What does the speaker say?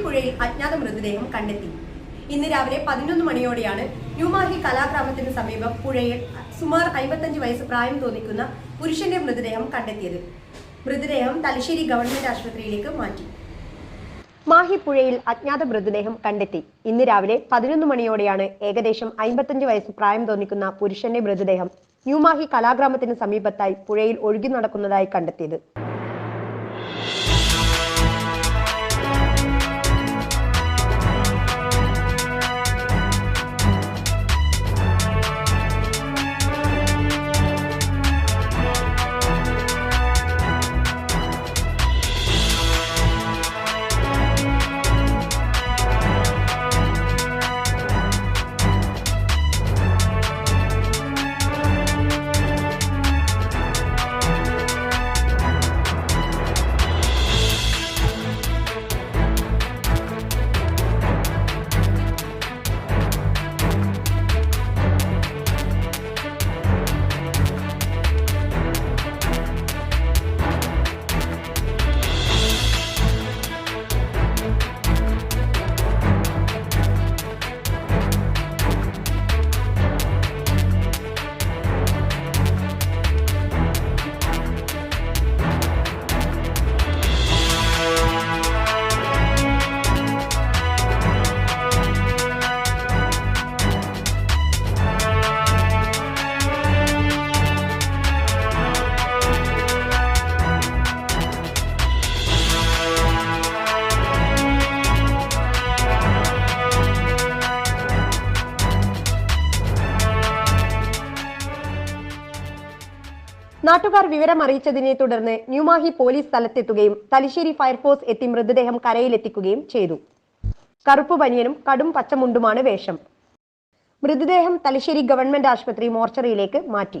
മാഹിപ്പുഴയിൽ അജ്ഞാത മൃതദേഹം കണ്ടെത്തി. ഇന്ന് രാവിലെ പതിനൊന്ന് മണിയോടെയാണ് ന്യൂമാഹി കലാഗ്രാമത്തിന് സമീപം പുഴയിൽ സുമാർ അമ്പത്തഞ്ച് വയസ്സ് പ്രായം തോന്നിക്കുന്ന പുരുഷന്റെ മൃതദേഹം കണ്ടെത്തിയത്. മൃതദേഹം തലശ്ശേരി ഗവൺമെന്റ് ആശുപത്രിയിലേക്ക് മാറ്റി. മാഹി പുഴയിൽ അജ്ഞാത മൃതദേഹം കണ്ടെത്തി. ഇന്ന് രാവിലെ പതിനൊന്ന് മണിയോടെയാണ് ഏകദേശം അമ്പത്തഞ്ച് വയസ്സ് പ്രായം തോന്നിക്കുന്ന പുരുഷന്റെ മൃതദേഹം ന്യൂമാഹി കലാഗ്രാമത്തിന് സമീപത്തായി പുഴയിൽ ഒഴുകി നടക്കുന്നതായി കണ്ടെത്തിയത്. നാട്ടുകാർ വിവരം അറിയിച്ചതിനെ തുടർന്ന് ന്യൂമാഹി പോലീസ് സ്ഥലത്തെത്തുകയും തലശ്ശേരി ഫയർഫോഴ്സ് എത്തി മൃതദേഹം കരയിലെത്തിക്കുകയും ചെയ്തു. കറുപ്പ് പനിയനും കടും പച്ചമുണ്ടുമാണ് വേഷം. മൃതദേഹം തലശ്ശേരി ഗവൺമെന്റ് ആശുപത്രി മോർച്ചറിയിലേക്ക് മാറ്റി.